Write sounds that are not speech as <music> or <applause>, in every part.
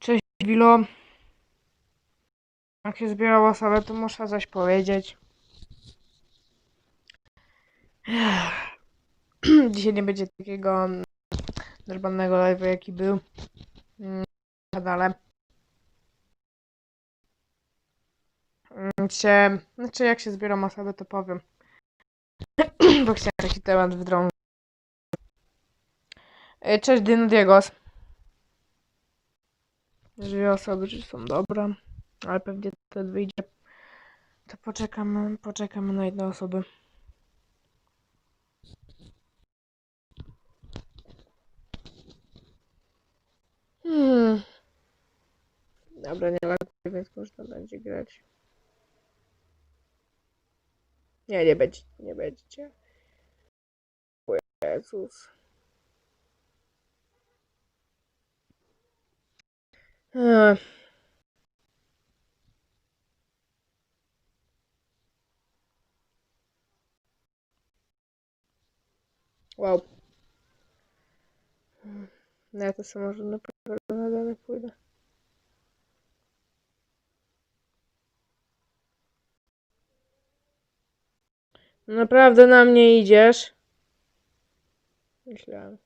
Cześć Wilo. Jak się zbierał osobę, to muszę coś powiedzieć. <clears throat> Dzisiaj nie będzie takiego normalnego live'a, jaki był mm, na kanale. Mm, Się, znaczy jak się zbieram osobę, to powiem. <clears throat> Bo chciałem taki temat wdrążyć. E, Cześć Dino Diegos. Dwie osoby, są dobre, ale pewnie to wyjdzie. To poczekamy, poczekamy na jedną osobę. Hmm. Dobra, nie laguję, więc można będzie grać. Nie, nie będzie, nie będziecie. Jezus. Wow. No ja to samorząd naprawdę dalej pójdę. Naprawdę na mnie idziesz? Myślałem.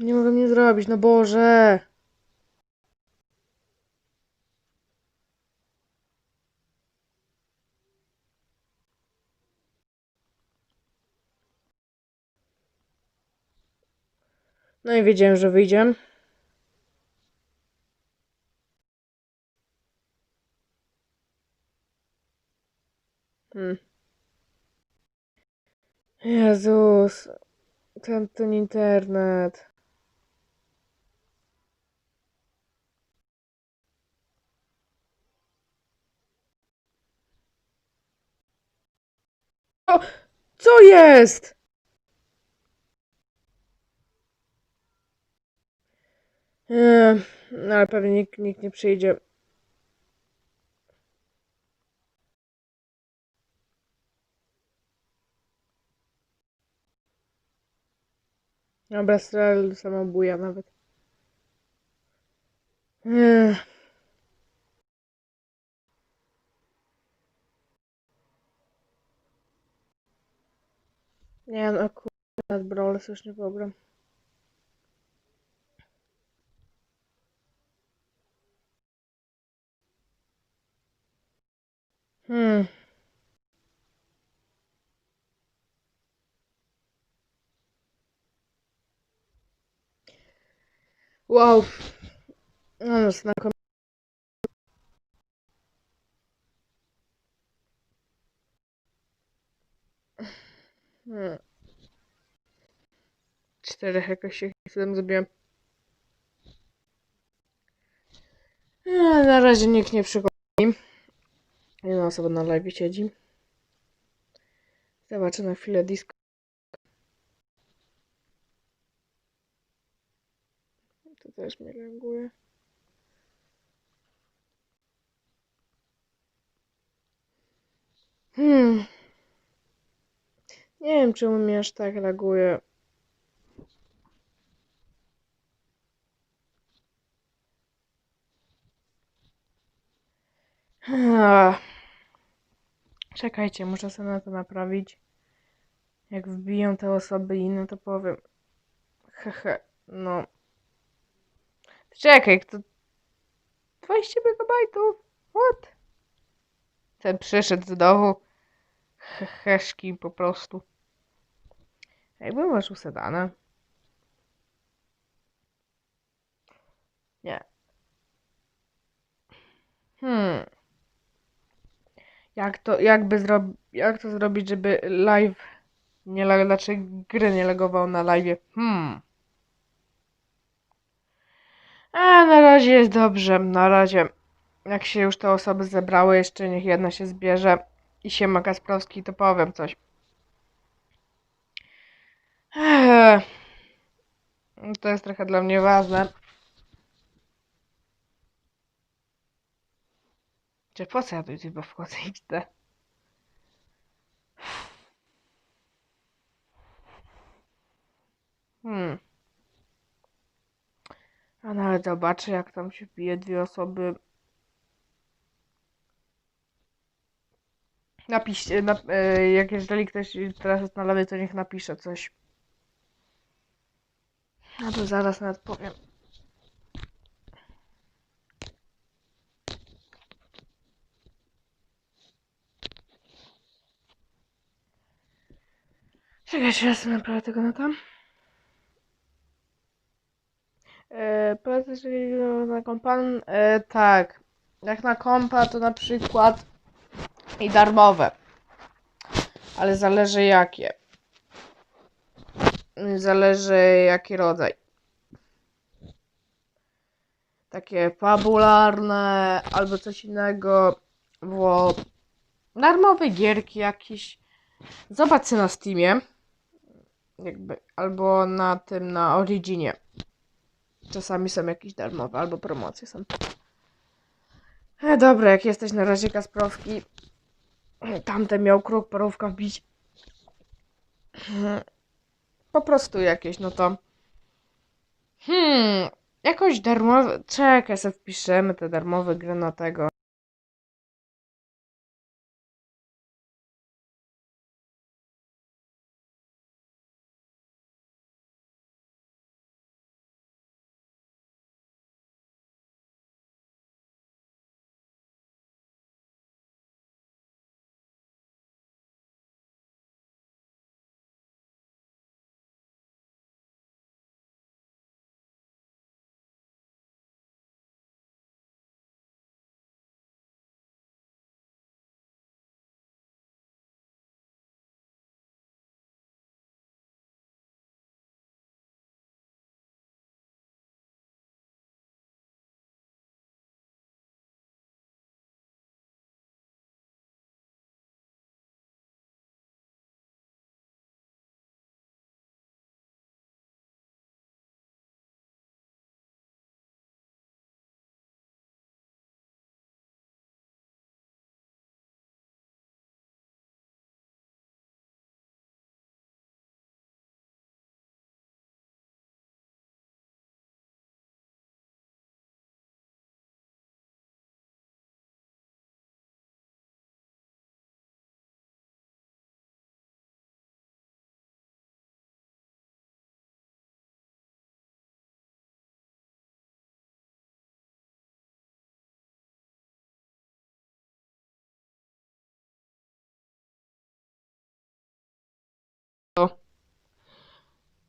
Nie mogę mnie zrobić, no Boże. No i wiedziałem, że wyjdzie. Hmm. Jezus. Ten, ten internet. Co jest? Eee, ale pewnie nikt, nikt nie przyjdzie. Dobra, strzel samobuja nawet. Eee. Nie no, akurat Brawlers już nie pogram. Hmm. Wow. No, no, znakom... Czterech jakoś się chwilę zabiłem. Eee, Na razie nikt nie przychodzi. Jedna osoba na live siedzi. Zobaczę na chwilę disco. To też mnie reaguje. Hmm. Nie wiem, czemu mnie aż tak reaguje. Ah. Czekajcie, muszę sobie na to naprawić. Jak wbiją te osoby inne, to powiem. Hehe, no. Czekaj, kto... 20 megabajtów? What? Ten przyszedł znowu. Heheszki po prostu. Jakby masz usadane. Nie. Hmm. Jak to, jakby zrobić, jak to zrobić, żeby live nie lag, znaczy gry nie lagował na live? Hmm. A na razie jest dobrze, na razie. Jak się już te osoby zebrały, jeszcze niech jedna się zbierze i siema Kasprowski, to powiem coś. Eee, to jest trochę dla mnie ważne. Czy po co ja do YouTube'a? Hmm. A nawet zobaczę, jak tam się wbije dwie osoby Napiszcie, na, e, jak jeżeli ktoś teraz jest na lewej, to niech napisze coś. No to zaraz nawet powiem. Czekajcie, raz naprawię tego nota. E, polecę się na kompa? E, tak. Jak na kompa, to na przykład i darmowe. Ale zależy jakie. Zależy jaki rodzaj. Takie fabularne albo coś innego. Bo darmowe gierki jakieś. Zobacz na Steamie. Jakby, albo na tym, na Originie. Czasami są jakieś darmowe, albo promocje są. E, dobra, jak jesteś na razie Kasprowski. Tamten miał kruk, parówka wbić. Po prostu jakieś, no to. Hmm, jakoś darmowe. Czekaj, sobie wpiszemy te darmowe gry na tego.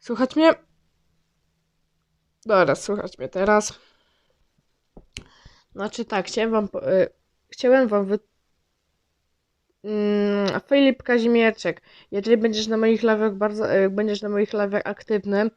Słuchać mnie? Dobra, słuchać mnie teraz. Znaczy tak, chciałem wam. po- y, chciałem wam wy. Mm, Filip Kazimierczek, jeżeli będziesz na moich live'ach bardzo, y, będziesz na moich live'ach aktywnym,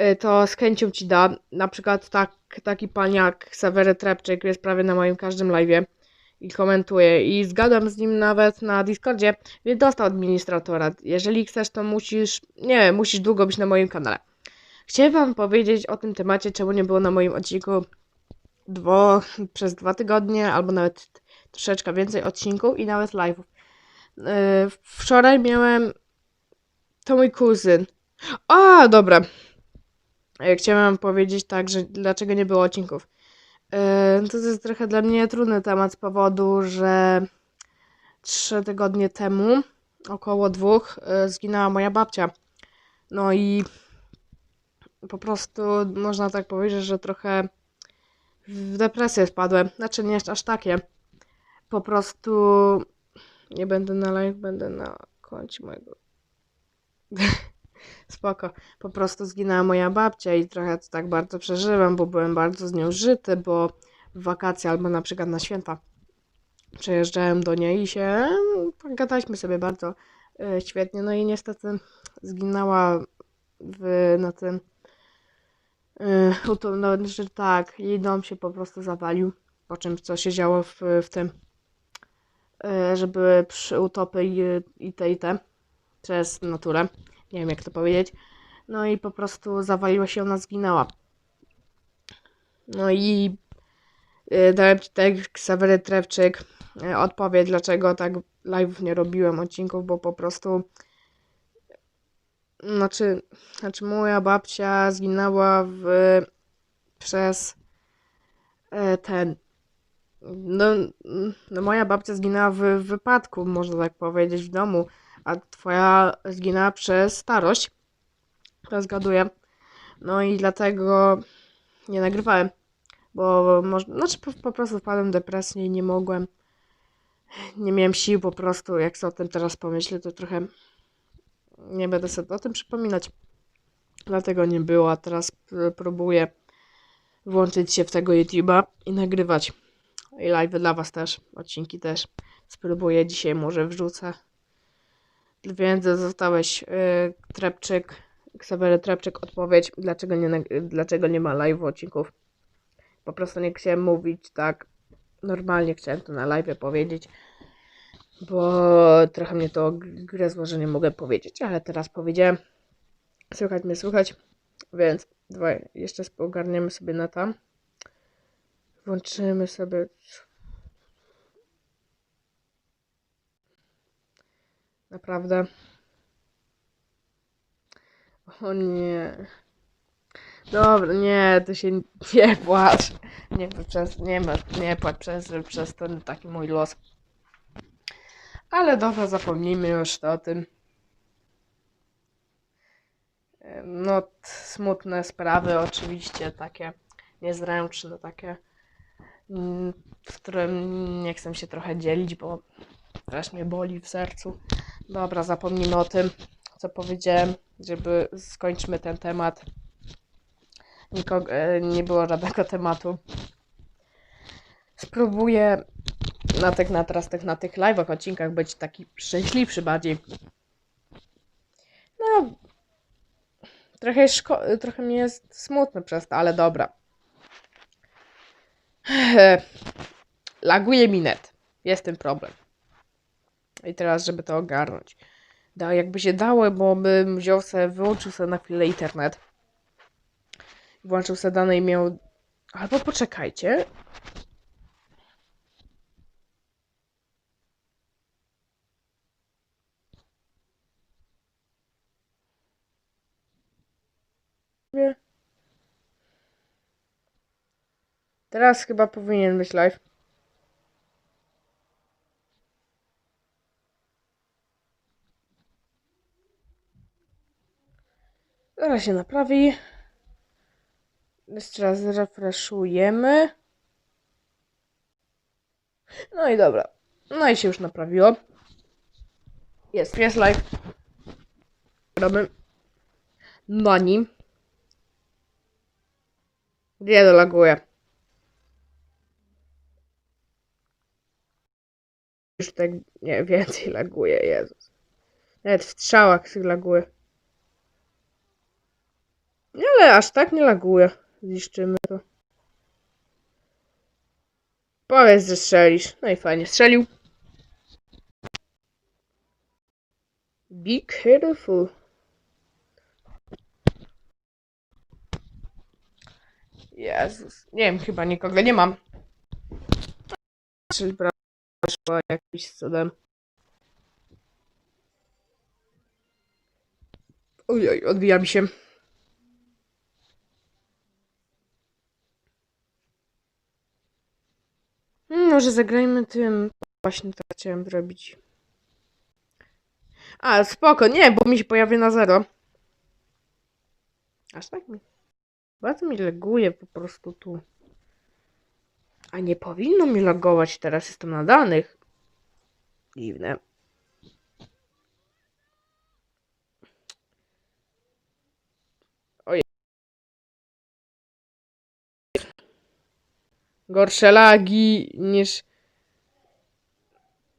y, to z chęcią ci da. Na przykład tak, taki pan jak Sawery Trepczyk jest prawie na moim każdym live'ie i komentuje i zgadam z nim nawet na Discordzie, więc dostał administratora. Jeżeli chcesz, to musisz, nie wiem, musisz długo być na moim kanale. Chciałem wam powiedzieć o tym temacie, czemu nie było na moim odcinku dwo, przez dwa tygodnie, albo nawet troszeczkę więcej odcinków i nawet live'ów. Yy, wczoraj miałem, to mój kuzyn. A, dobra. Yy, Chciałem wam powiedzieć tak, że dlaczego nie było odcinków. Yy, To jest trochę dla mnie trudny temat z powodu, że trzy tygodnie temu, około dwóch, yy, zginęła moja babcia. No i po prostu można tak powiedzieć, że trochę w depresję wpadłem. Znaczy nie aż takie. Po prostu nie będę na live, będę na koncie mojego. Spoko. Po prostu zginęła moja babcia i trochę to tak bardzo przeżywam, bo byłem bardzo z nią żyty, bo w wakacje albo na przykład na święta przejeżdżałem do niej i się gadaliśmy sobie bardzo e, świetnie. No i niestety zginęła w, na tym Yy, no, że tak, jej dom się po prostu zawalił, po czym co się działo w, w tym, yy, że były przy utopy i, i te i te przez naturę, nie wiem jak to powiedzieć, no i po prostu zawaliła się, ona zginęła. No i ci tak Ksawery Trewczyk yy, odpowiedź, dlaczego tak live'ów nie robiłem odcinków, bo po prostu Znaczy, znaczy moja babcia zginęła w, przez e, ten. No, no, moja babcia zginęła w wypadku, można tak powiedzieć, w domu, a twoja zginęła przez starość. To zgaduję. No i dlatego nie nagrywałem, bo może, znaczy po, po prostu wpadłem w depresję i nie mogłem. Nie miałem sił po prostu, jak sobie o tym teraz pomyślę, to trochę nie będę sobie o tym przypominać. Dlatego nie było, a teraz próbuję włączyć się w tego YouTube'a i nagrywać. I live dla was też, odcinki też. Spróbuję dzisiaj, może wrzucę. Więc zostałeś yy, Trepczyk, Ksawery Trepczyk, odpowiedź, dlaczego nie, dlaczego nie ma live odcinków. Po prostu nie chciałem mówić tak normalnie, chciałem to na live powiedzieć, bo trochę mnie to gryzło, że nie mogę powiedzieć, ale teraz powiedziałem. Słychać mnie, słychać, więc dawaj, jeszcze ogarniemy sobie na tam. Włączymy sobie. Naprawdę. O nie. Dobra, nie, to się <laughs> nie płacz. Nie, przez, nie, nie płacz przez, przez ten taki mój los. Ale dobra, zapomnijmy już o tym. No, smutne sprawy oczywiście, takie niezręczne, takie, mm, w którym nie chcę się trochę dzielić, bo też mnie boli w sercu. Dobra, zapomnijmy o tym, co powiedziałem, żeby skończmy ten temat. Nikogo, e, nie było żadnego tematu. Spróbuję na tych, na teraz tych, na tych live'ach, odcinkach być taki szczęśliwszy bardziej. No, trochę, szko- trochę mi jest smutno przez to, ale dobra. Laguje mi net. Jest ten problem. I teraz, żeby to ogarnąć. Da, jakby się dało, bo bym wziął sobie, wyłączył sobie na chwilę internet. Włączył sobie dane i miał... Albo poczekajcie. Teraz chyba powinien być live. Zaraz się naprawi. Jeszcze raz refreshujemy. No i dobra. No i się już naprawiło. Jest, jest live. Robię. No nim. Gdzie to laguje? Już tak nie <laughs> więcej laguje, Jezus. Nawet w strzałach laguje. Nie, ale aż tak nie laguje. Zniszczymy to. Powiedz, że strzelisz. No i fajnie, strzelił. Be careful. Jezus. Nie wiem, chyba nikogo nie mam. Czyli szła jakimś cudem. Ojoj, odbija mi się. Może zagrajmy tym. Właśnie to chciałem zrobić. A, spoko, nie, bo mi się pojawi na zero. Aż tak mi. Bardzo mi laguje po prostu tu. A nie powinno mi logować, teraz jestem na danych. Dziwne. Gorsze lagi niż,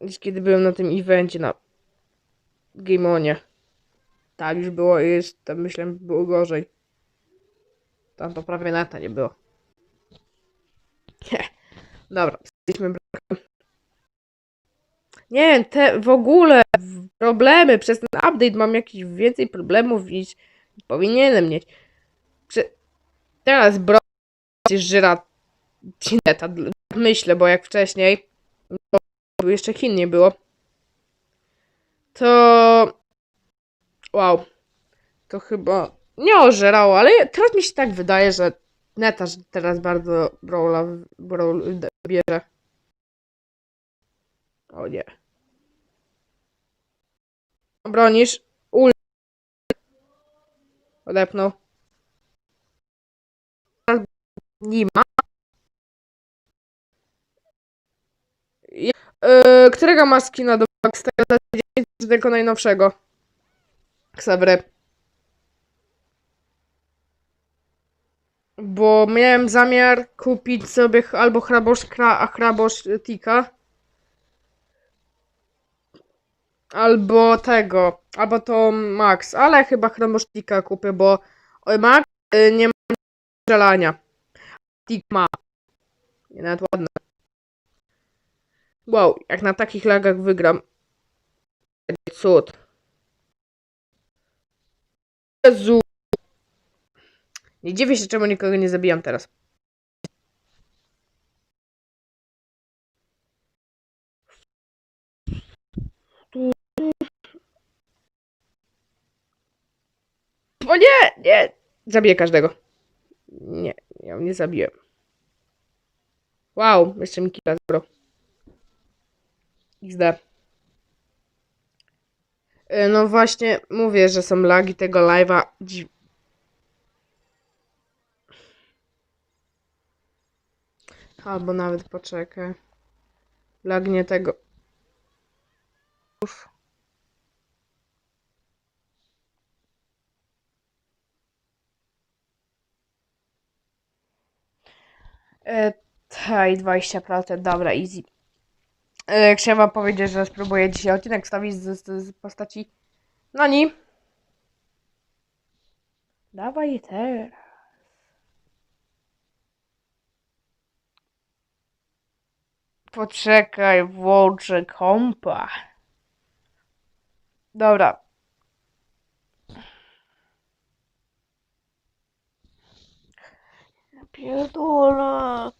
niż kiedy byłem na tym evencie na Gameonie. Tak już było, jest, tam myślałem, było gorzej. Tam to prawie neta nie było. Nie. <laughs> Dobra, jesteśmy. Nie wiem, te w ogóle problemy przez ten update mam jakieś więcej problemów niż powinienem mieć. Prze teraz bro żera neta, dl- myślę, bo jak wcześniej bo jeszcze Chin nie było to wow to chyba nie ożerało, ale teraz mi się tak wydaje, że Neta że teraz bardzo Brawla Brawl bierze. O nie. Bronisz? Ul. Odepnął. Nie ma. Ja- Yy, którego ma skina do z tego za 10 czy tylko najnowszego? Ksabry. Bo miałem zamiar kupić sobie albo hrabosz, kra, hrabosz tika. Albo tego. Albo to Max. Ale chyba hrabosz tika kupię, bo Max y, nie ma strzelania. Tik ma. Nie nawet ładne. Wow, jak na takich lagach wygram. Cud. Jezu. Nie dziwię się, czemu nikogo nie zabijam teraz. O nie, nie. Zabiję każdego. Nie, ja nie zabiję. Wow, jeszcze mi killa zabrał. XD. Y, No właśnie, mówię, że są lagi tego live'a. Albo nawet poczekaj. Lagnie tego. Uff. E, taj, 20%, dobra, easy. E, chciałem wam powiedzieć, że spróbuję dzisiaj odcinek wstawić z, z, z postaci Nani. Dawaj teraz. Poczekaj, włączę kompa. Dobra. Pierdolę.